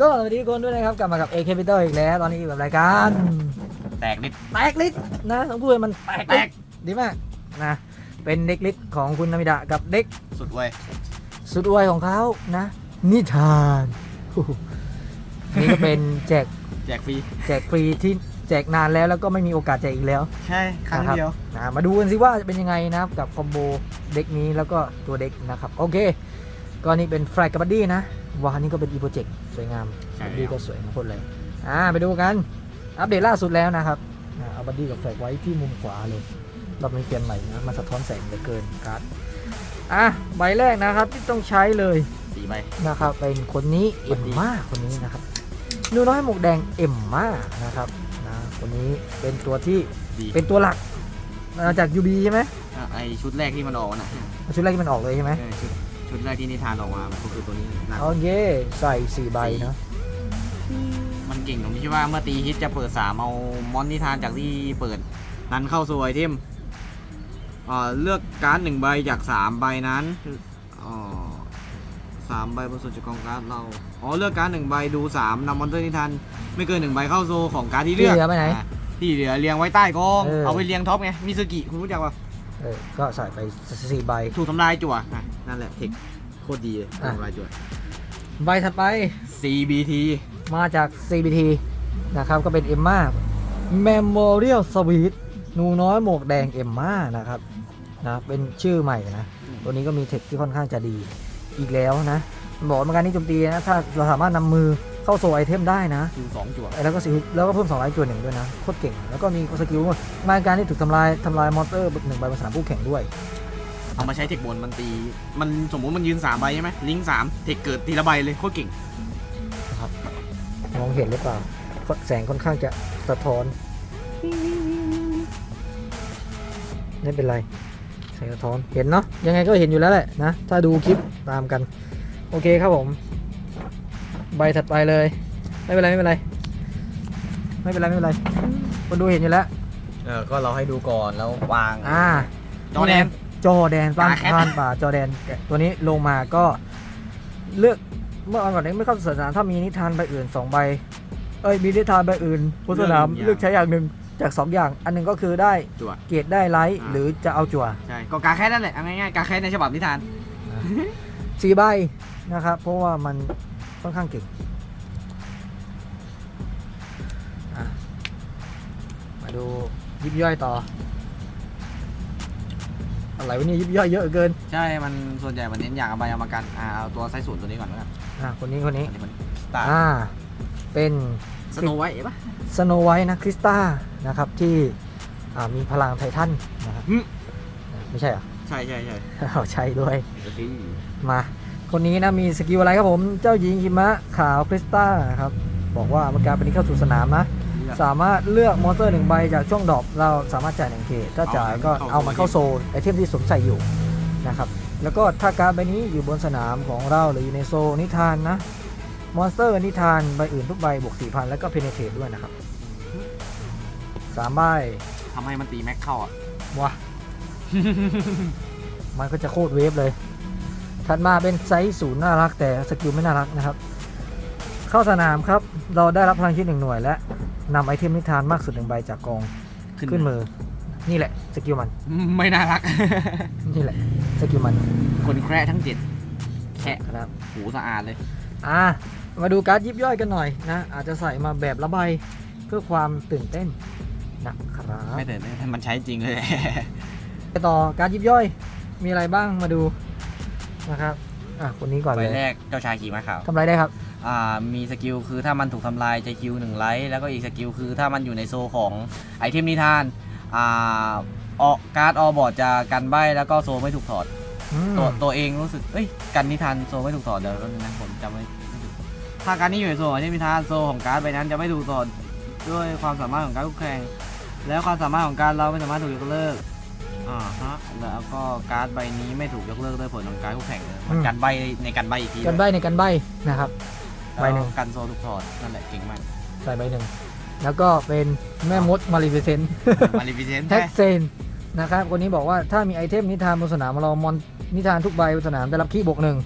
ก็สวัสดีทุกคนด้วยนะครับกลับมากับ A Capital อีกแล้ว ตอนนี้อยู่กับรายการแตกนิดแตกลิสนะต้องพูดให้มันแตกแตลิกสดีมากนะเป็นเด็กลิสของคุณนามิดะกับเด็กสุดเว้ยสุดอวยของเขานะ นิทานโอ้โหนี่ก็เป็นแจกแจกฟรีแจกฟรีที่แจกนานแล้วแล้วก็ไม่มีโอกาสแจกอีกแล้ว ใช่ครั้งเดียวนะมาดูกันสิว่าจะเป็นยังไงนะครับกับคอมโบเด็กนี้แล้วก็ตัวเด็กนะครับ โอเค ก็นี่เป็นแฟลกกับบัดดี้นะ วานนี้ก็เป็นอีโปรเจกต์สวยงามใช่บัดดี้แล้ว ก็สวยทุกคนเลย อ่าไปดูกัน อัปเดตล่าสุดแล้วนะครับอ่าเอาบัดดี้กับแฟลกไว้ที่มุมขวาเลย เรามีเปลี่ยนใหม่นะมาสะท้อนแสงเหลือเกินการ์ดอะใบแรกนะครับที่ต้องใช้เลย สีใบ นะครับเป็นคนนี้เอ็มม่าคนนี้นะครับหนูน้อยหมวกแดงเอ็มม่านะครับนะคนนี้เป็นตัวที่ดีเป็นตัวหลักมาจาก UB ใช่ไหมอะไอชุดแรกที่มันออกน่ะชุดแรกที่มันออกเลยใช่ไหมเออชุด ชุดแรกที่นิทานออกมามันก็คือตัวนี้หนักโอเคใส่สี่ใบเนาะมันเก่งตรงที่ว่าเมื่อตีฮิตจะเปิดสามเอามอนนิทานจากที่เปิดนั้นเข้าสู่ไอเทมอ่าเลือกการ์ดหนึ่งใบจากสามใบนั้นอ๋อสามใบบนสุดจากกองการ์ดเราอ๋อเลือกการ์ดหนึ่งใบดูสามนำมอนเตอร์นิทานไม่เกินหนึ่งใบเข้าโซของการ์ดที่ที่เลือกเหลือไปไหนอะที่เหลือเรียงไว้ใต้กอง เออ เอาไปเรียงท็อปไงมิสกิคุณรู้จักปะ เออก็ใส่ไปสี่ใบ ถูกทำลายจั่วอะนั่นแหละเทคโคตรดีเลยอะ ทำลายจั่ว ใบถัดไป CBT มาจาก CBT นะครับก็เป็นเอ็มม่า Memorial Sweet หนูน้อยหมวกแดงเอ็มม่านะครับนะเป็นชื่อใหม่นะ ตัวนี้ก็มีเทคที่ค่อนข้างจะดีอีกแล้วนะ บอกว่าการนี้โจมตีนะ ถ้าเราสามารถนำมือ เข้าโซไอเทมได้นะคิวสองจั่วแล้วก็สิแล้วก็เพิ่ม2ไลท์ตัวหนึ่งด้วยนะโคตรเก่ง แล้วก็มีสกิลมาการที่ถูกทำลายทำลายมอนเตอร์หนึ่งใบบนสนามผู้แข่งด้วยเอามาใช้เทคบนมันตี มันสมมุติมันยืน3ใบใช่ไหมลิงก์สามเทคเกิดทีละใบเลยโคตรเก่งมองเห็นหรือเปล่าแสงค่อนข้างจะสะท้อนไม่เป็นไรแสงสะท้อนเห็นเนาะยังไงก็เห็นอยู่แล้วแหละนะ ถ้าดูคลิปตามกัน โอเคครับผม ใบถัดไปเลย ไม่เป็นไรไม่เป็นไร ไม่เป็นไรไม่เป็นไร คนดูเห็นอยู่แล้ว เออ ก็เราให้ดูก่อนแล้ววาง อ่าจอแดนจอแดนบ้านตาแคท บ้านป่าจอแดนแกะตัวนี้ลงมาก็เลือกเมื่อก่อนก่อนนี้ไม่เข้าสนามถ้ามีนิทานใบอื่นสองใบ เอ้ยมีนิทานใบอื่นบนสนามเลือกใช้อย่างหนึ่งจากสองอย่าง อันหนึงก็คือได้จั่ว เกรดได้ไลท์อ่าหรือจะเอาจั่ว ใช่ก็กาแค่นั่นแหละเอาง่ายๆกาแค่ในฉบับนิทาน สี่ใบนะครับ เพราะว่ามัน ค่อนข้างเก่งอะมาดูยิบย่อยต่อ อะไรวะเนี่ยยิบย่อยเยอะเกิน ใช่ มันส่วนใหญ่มันเน้นอยากเอาใบเอามากันอ่าเอาตัวไซส์ศูนย์ตัวนี้ก่อนแล้วกันอะคนนี้คนนี้อันนี้มันสตาร์อ่าเป็นสโนไวท์ปะสโนไวท์นะคริสตานะครับที่อ่ามีพลังไททันนะครับหึไม่ใช่เหรอ ใช่ใช่ใช่เอาใช่ด้วยโอเคมา คนนี้นะมีสกิลอะไรครับผม เจ้าหญิงหิมะขาวคริสตาครับ บอกว่าเมื่อการเป็นนี้เข้าสู่สนามนะ สามารถเลือกมอนสเตอร์หนึ่งใบจากช่วงดรอปเราสามารถจ่ายหนึ่งเกตถ้าจ่ายก็เอามันเข้าโซนไอเทมที่สวมใส่อยู่นะครับ แล้วก็ถ้าการดใบนี้อยู่บนสนามของเราหรืออยู่ในโซนนิทานนะ มอนสเตอร์นิทานใบอื่นทุกใบบวก4,000แล้วก็เพเนเทตด้วยนะครับสามใบทำให้มันตีแม็กเข้าอะว้ามันก็จะโคตรเวฟเลย ถัดมาเป็นไซส์ศูนย์น่ารักแต่สกิลไม่น่ารักนะครับ เข้าสนามครับ เราได้รับพลังชีวิตหนึ่งหน่วยและนำไอเทมนิทานมากสุดหนึ่งใบจากกองขึ้นมือ นี่แหละสกิลมันไม่น่ารัก นี่แหละสกิลมันคนแคร์ทั้งเจ็ดแค่ครับหูสะอาดเลย อ่อ่ามาดูการ์ดยิบย่อยกันหน่อยนะ อาจจะใส่มาแบบละใบเพื่อความตื่นเต้นนะครับไม่แต่มันใช้จริงเลย ไปต่อการดยิบย่อยมีอะไรบ้างมาดู นะครับอะคนนี้ก่อนใบเลยแรกเจ้าชายขี่ม้าขาวทำอะไรได้ครับ อ่ามีสกิลคือถ้ามันถูกทำลายจะคิวหนึ่งไลท์แล้วก็อีกสกิลคือถ้ามันอยู่ในโซของไอเทมนิทานอ่าออกการ์ดออบอร์ดจะกันใบแล้วก็โซไม่ถูกถอด อืมตัวตัวเองรู้สึก เอ้ย กันนิทานโซไม่ถูกถอดเดี๋ยวแป๊บนึงนะผมจำไม่ไม่ถูกถ้าการนี้อยู่ในโซของไอเทมนิทานโซของการ์ดใบนั้นจะไม่ถูกถอดด้วยความสามารถของการดคู่แข่ง แล้วความสามารถของการดเราไม่สามารถถูกยกเลิก อ่าฮะแล้วก็การ์ดใบนี้ไม่ถูกยกเลิกด้วยผลของการดคู่แข่งเลยมันกันใบในกันใบอีกทีกันใบในกันใบนะครับ ใบหนึ่ง แล้วกันโซถูกถอดนั่นแหละเก่งมากใส่ใบหนึ่ง แล้วก็เป็นแม่มดมาริเฟเซน มาริฟิเซนแท็กเซนนะครับคนนี้บอกว่าถ้ามีไอเทมนิทานบนสนามเรามอนนิทานทุกใบบนสนามได้รับคีย์บวกหนึ่ง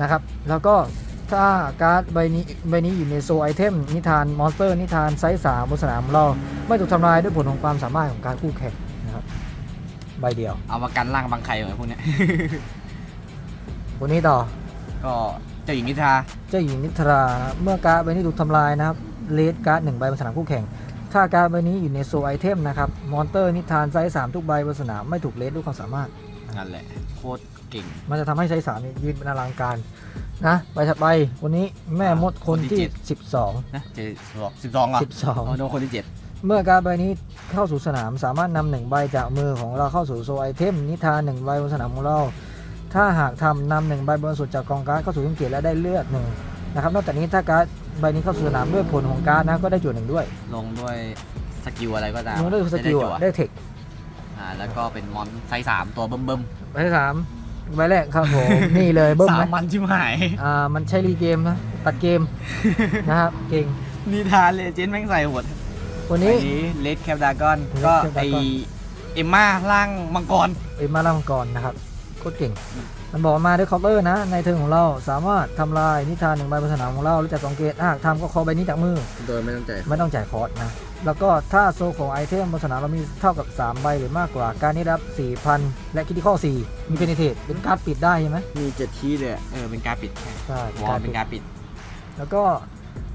นะครับแล้วก็ถ้าการ์ดใบนี้ใบนี้อยู่ในโซไอเทมนิทานมอนสเตอร์นิทานไซส์สามบนสนามของเราไม่ถูกทำลายด้วยผลของความสามารถของการคู่แข่งนะครับ ใบเดียวเอามากันล่างบางใครเหมือนพวกเนี้ยคนนี้ต่อ ก็เจ้าหญิงนิทราเจ้าหญิงนิทรา เมื่อการ์ดใบนี้ถูกทำลายนะครับ เลดการ์ดหนึ่งใบบนสนามคู่แข่ง ถ้าการ์ดใบนี้อยู่ในโซไอเทมนะครับ มอนสเตอร์นิทานไซส์สามทุกใบบนสนามไม่ถูกเลดด้วยความสามารถ นั่นแหละ โคตรเก่ง มันจะทำให้ไซส์สามนี่ยืนเป็นอลังการนะใบถัดไปวันนี้แม่มดคนที่คนที่12 นะเจ็ดสิบสองเหรออ๋อ12โดนคนที่เจ็ด เมื่อการดใบนี้เข้าสู่สนามสามารถนำหนึ่งใบจากมือของเราเข้าสู่โซไอเทมนิทานหนึ่งใบบนสนามของเรา ถ้าหากทำนำหนึ่งใบบนสุดจากกองการ์ดเข้าสู่ทุ่งเกียรติและได้เลือดหนึ่งนะครับ นอกจากนี้ถ้าการ์ดใบนี้เข้าสู่สนามด้วยผลของการ์ดนะก็ได้จุดหนึ่งด้วยลงด้วยสกิลอะไรก็ตามลงด้วยสกิลจะอะได้ได้เทคอ่าแล้วก็เป็นมอนไซส์สามตัวเบิ่มเบิ่มใบที่สามใบแรกครับผมนี่เลยเบิ้มสาไหมมมันชิบหาย อ่ามันใช้รีเกมนะตัดเกมนะครับเก่งนิทานเลยเจนแม่งใส่หมด วันอันี้นนี้ เลดแคปดากอน Red ก็ Cap ไอ Dragon เอมม่าร่างมังกร เอ็มมาลามังกรนะครับโคตรเก่ง มันบอกมาด้วยเคาน์เตอร์นะ ในเทิร์นของเราสามารถทำลายนิทานหนึ่งใบบนสนามของเราหรือจากสองเกตถ้าหากทำก็คอใบนี้จากมือ โดยไม่ต้องใจไม่ต้องจ่ายคอร์สนะ แล้วก็ถ้าโซลของไอเทมบนสนามเรามีเท่ากับ 3 ใบหรือมากกว่า การนี้รับ 4,000 และคิดที่ข้อ 4 มีเพนิเทตเป็นการ์ดปิดได้ใช่ไหมมีเจ็ดที่เลยอะเออเป็นการปิดแค่ใช่วอลเป็นการปิด แล้วก็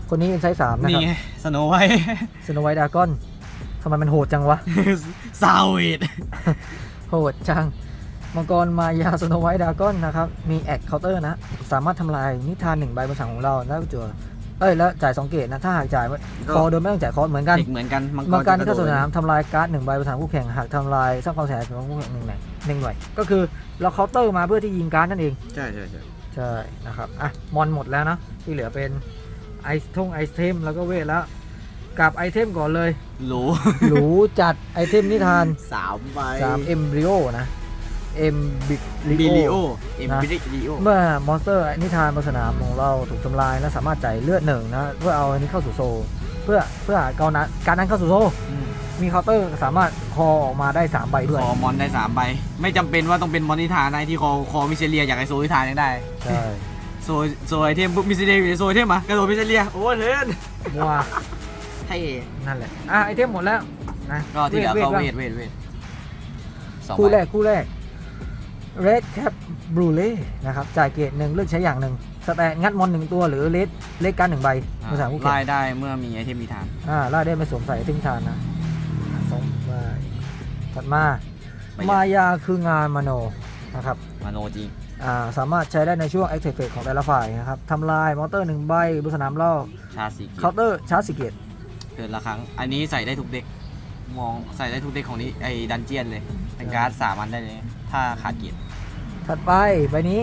คนนี้เป็นไซส์3นะคนี่รับไงสโนไวท์ สโนไวท์ดากอนทำไมมันโหดจังวะ ซาวเวดโหดจัง มังกรมายาสโนไวท์ดากอนนะครับ มีแอคเคาน์เตอร์นะ สามารถทำลายนิทานหนึ่งใบบนสนามของเราแล้วจั่วเอ้ย แล้วจ่าย2เกตนะ ถ้าหากจ่ายคอโดยไม่ต้องจ่ายคอร์สเหมือนกัน เด็กเหมือนกันมังกรมังกรจะเข้าสู่โดสดนามทำลายการ์ดหนึ่งใบบนสนามคู่แข่งหากทำลายสร้างความเสียหายของคู่แข่งหนึ่งหน่วยหนึ่งหน่วย ก็คือเราเคาน์เตอร์มาเพื่อที่ยิงการ์ดนั่นเอง ใช่ใช่ใช่ใช่นะครับ อะ มอนหมดแล้วนะที่เหลือเป็น ไอทงไอเทมแล้วก็เวทแล้วกับไอเทมก่อนเลย หรูหรูจัดไอเทมนิทานสามใบ3เอมบริโอนะเอมบิบิลิโอโอเอ็มนะบิลิโอเมื่อมอนสเตอร์นิทานบนสนามของเราถูกทำลายและสามารถจ่ายเลือดหนึ่งนะเพื่อเอาอันนี้เข้าสู่โซลเพื่อเพื่อเอานั้นการนั้นเข้าสู่โซลมีเคาน์เตอร์สามารถคอออกมาได้ 3 ใบด้วยคอมอนได้สามใบ ไม่จำเป็นว่าต้องเป็นมอนนิทานนะที่คอคอมิเชเลียอยากไอโซนิทานยังได้ใช่โซโซไอเทมปุ๊บมิเชเลียอยู่ในโซไอเทมอะกระโดดมิเชเลียโอ้เล่นว้าเท่นั่นแหละ อะไอเทมหมดแล้วนะก็ที่เหลือก็บ้างเวทเวทเวทสองคู่ใบแรกคู่แรก Red Cap b r u l e นะครับจ่ายเกรดหนึ่งเลือกใช้อย่างหนึ่งสแตนงัดมอนหนึ่งตัวหรือเลดเลดการหนึ่งใบอ่าภาษาคู่แข่ไล่งได้เมื่อมีไอเทมนิทานอ่าล่าได้ไม่สวมใส่ทิ้งทานนะสองใบถัดมาไปมายาคืองานมโนนะครับมาโนจริงอ่า สามารถใช้ได้ในช่วง Active Phase ของแต่ละฝ่ายนะครับทำลายมอเตอร์หนึ่งใบบนสนามเล่าชาสีเกีเคาน์เตอร์ชาร์จสิเกตเกินละครั้ง อันนี้ใส่ได้ทุกเด็ก มองใส่ได้ทุกเด็กของนี้ไอ้ดันเจียนเลย เป็นการ์ดสามอันได้เลย ถ้าขาดเกียรติถัดไปใบนี้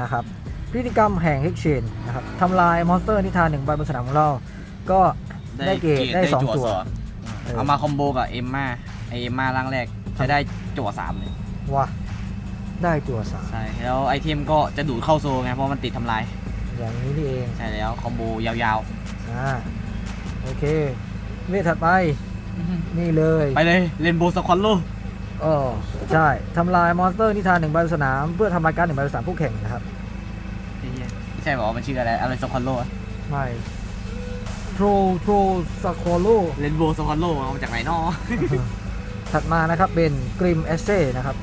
นะครับพิธีกรรมแห่งเฮกเชนนะครับทำลายมอนสเตอร์นิทานหนึ่งใบบนสนามของเรา ก็ได้เกรดได้สองจั่ตัวสเอามาคอมโบกับเอ็มมาไอเอ็มมาร่างแรกจะได้จั่วสามเลย ว้า ได้ตัวสามใช่แล้วไอเทมก็จะดูดเข้าโซไงเพราะมันติดทำลายอย่างนี้นี่เองใช่แล้วคอมโบยาวอ่าโอเค เวทถัดไปๆ นี่เลยไปเลยเรนโบว์สควอลโลอ๋อใช่ทำลายมอนสเตอร์นิทานหนึ่งใบบนสนาม เพื่อทำลายการดหนึ่งใบบนสนามคู่แข่งนะครับ ไม่ใช่บอกว่ามันชื่ออะไรอะไรสควอลโลไม่โทรโทรสควอโล เรนโบว์สควอลโลเอามาจากไหนนอถัดมานะครับเป็นกริมเอเซ่นะครับ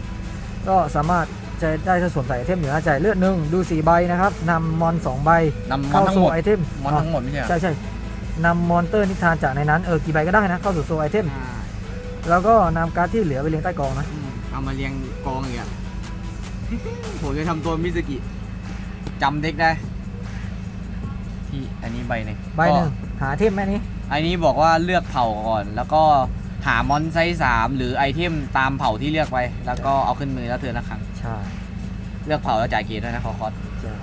ก็สามารถจะได้ถ้าสวมใส่ไอเทมเหนือจ่ายเลือดหนึ่งดูสี่ใบนะครับนำมอนสองใบนำมอเข้านทั้งโซหมดไอเทมมอนทั้งหมดไม่ใช่เหรอใช่ใช่นำมอนเตอร์นิทานจากในนั้นเออกี่ใบก็ได้นะเข้าสู่โซไอเทมแล้วก็นำการ์ดที่เหลือไปเรียงใต้กองนะอืมเอามาเรียงกองอย่างเงี้ย ผมจะทำตัวมิสกิจำเด็กได้ที่อันนี้ใบหนึ่งใบหนึ่งก็หาเทมแม่นี้ อันนี้บอกว่าเลือกเผ่าก่อน แล้วก็ หามอนไซส์สามหรือไอเทมตามเผ่าที่เลือกไปแล้วก็เอาขึ้นมือแล้วเทือนละครั้งใช่เลือกเผ่าแล้วจ่ายเกียรติด้วยนะคอคอสใช่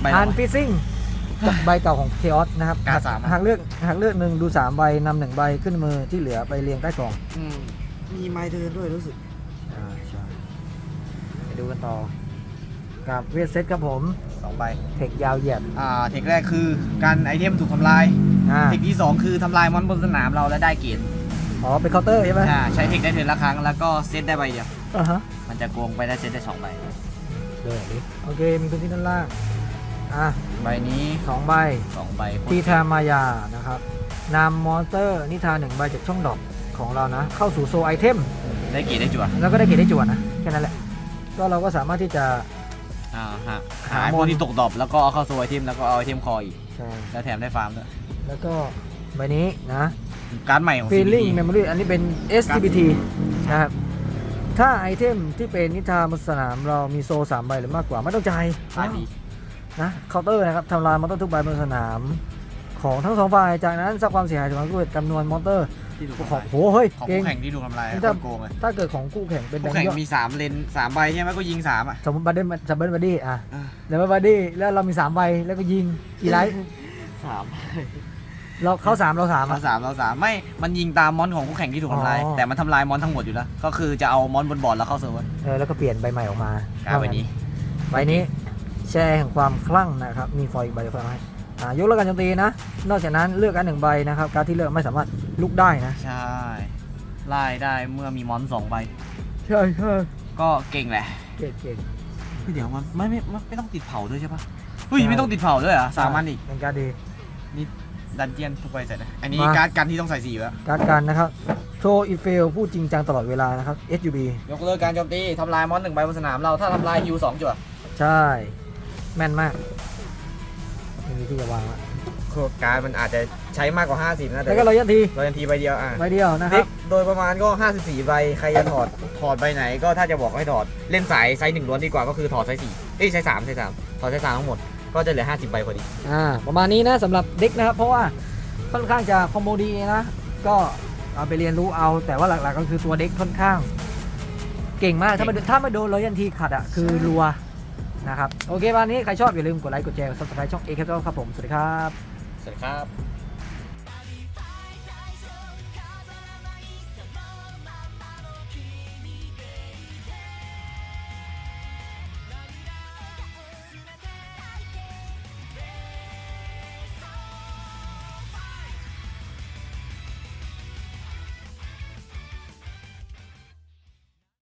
ใบอัละนฟิซซิ่งจากใบเก่าของเคออสนะครับการ์ดสาม หากเลือกหากเลือกหนึ่งดูสามใบนำหนึ่งใบขึ้นมือที่เหลือไปเรียงใต้กองอืมมีไม้เทินด้วยรู้สึกใช่ใช่ไปดูกันต่อ กับเวทเซตครับผมสองใบ เทคยาวเหยียดอ่าเทคแรกคือการไอเทมถูกทำลาย อ่า เทคที่สองคือทำลายมอนบนสนามเราและได้เกียรติอ๋อ เป็นเคาน์เตอร์ใช่ไหมอ่าใช้เทคได้เทิร์นละครั้งแล้วก็เซตได้ใบเดียวอ่าฮะ มันจะโกงไปได้เซตได้สองใบเดี๋ยวดิโอเค มีพื้นที่ด้านล่าง อะใบนี้สองใบ สองใบโคตรทีแทมายา นะครับนำมอนสเตอร์ นิทานหนึ่งใบจากช่องดอกของเรานะ เข้าสู่โซไอเทม ได้กี่ได้จั่วแล้วก็ได้เกรดได้จวนนะ แค่นั้นแหละ ก็เราก็สามารถที่จะ อ่าฮะหาหาพมวอนกที่ตกดรอปแล้วก็เอาเข้าโซไอเทมแล้วก็เอาไอเทมคออีก ใช่ แล้วแถมได้ฟาร์มด้วย แล้วก็ใบนี้นะการ์ดใหม่ของ Feeling CBT Memory อันนี้เป็น STBT นะครับ ถ้าไอเทมที่เป็นนิทานบนสนามเรามีโซสามใบหรือมากกว่าไม่ต้องจ่ายตายดีนะเคาน์เตอร์นะครับทำลายมอนเตอร์ทุกใบบนสนาม ของทั้งสองฝ่ายจากนั้นสร้างความเสียหายถึงความด้วยจำนวนมอนเตอร์ที่ถูกของทำลายโหเฮ้ยของเก่ง คู่แข่งที่ถูกทำลายนี่โคถ้าตรโกงเลยถ้าเกิดของคู่แข่งเป็นแบงคู่ค์แข่งย่อยมีสามเลนสามใบใช่ไหมก็ยิงสามอะสมมติบัตเดนจับเบิลบัดดี้อะอ่าเดี๋ยวบัดดี้แล้วเรามีสามใบแล้วก็ยิงกี่ไลท์สาม เราเขาสามเราสามเราอะสามเราสามไม่ มันยิงตามมอนของคู่แข่งที่ถูกทำลาย อ๋อ แต่มันทำลายมอนทั้งหมดอยู่แล้ว ก็คือจะเอามอนบนบอร์ดแล้วเข้าเซิร์ฟเวอร์เออแล้วก็เปลี่ยนใบใหม่ออกมาการ์ดใบนี้ ใบนี้แชร์แห่งความคลั่งนะครับ มีฟอยล์อีกใบเดียวฟังให้อ่ายกเลิกการโจมตีนะ นอกจากนั้นเลือกการหนึ่งใบนะครับ การดที่เลือกไม่สามารถลุกได้นะ ใช่ไล่ได้เมื่อมีมอนสองใบ ใช่ใช่ก็เก่งแหละเก่งเก่งเฮ้ยเดี๋ยวมันไม่ไม่ไม่ไม่ต้องติดเผาด้วยใช่ปะเฮ้ยไม่ต้องติดเผาด้วยเหรอะสามอันอีกเป็นการดดี นี่ ดันเจียนทุกใบเสร็จนะ อันนี้มา การ์ดกันที่ต้องใส่สีอยู่แล้วการดกันนะครับ โชว์อีเฟลพูดจริงจังตลอดเวลานะครับ SUB ยกเลิกการโจมตีทำลายมอนหนึ่งใบบนสนามเราถ้าทำลายฮิวสองจุดใช่ แม่นมากไม่มีที่จะวางละการ์ดมันอาจจะใช้มากกว่า 50 นะแล้วก็รอยันทีเรายันทีใบเดียวอะใบเดียวนะคเด็รับกโดยประมาณก็ 54 ใบ ใครจะถอดถอดใบไหนก็ถ้าจะบอกให้ถอด เล่นสายไซส์หนึ่งล้วนดีกว่าก็คือถอดไซส์สี่เอ้ยไซส์สามไซส์สามถอดไซส์สามทั้งหมด ก็จะเหลือ 50 ใบพอดี อ่าประมาณนี้นะสำหรับเด็กนะครับ เพราะว่าค่อนข้างจะคอมโบดีนะก็เอาไปเรียนรู้เอา แต่ว่าหลักๆก็คือตัวเด็กค่อนข้าง เก่งมากถ้าไม่ถ้าไม่โดนรอยันทีขัดอะคือรัวนะครับ โอเควันนี้ใครชอบอย่าลืมกดไลค์กดแชร์กดซับสไครต์ช่องเอครับผม สวัสดีครับ สวัสดีครับ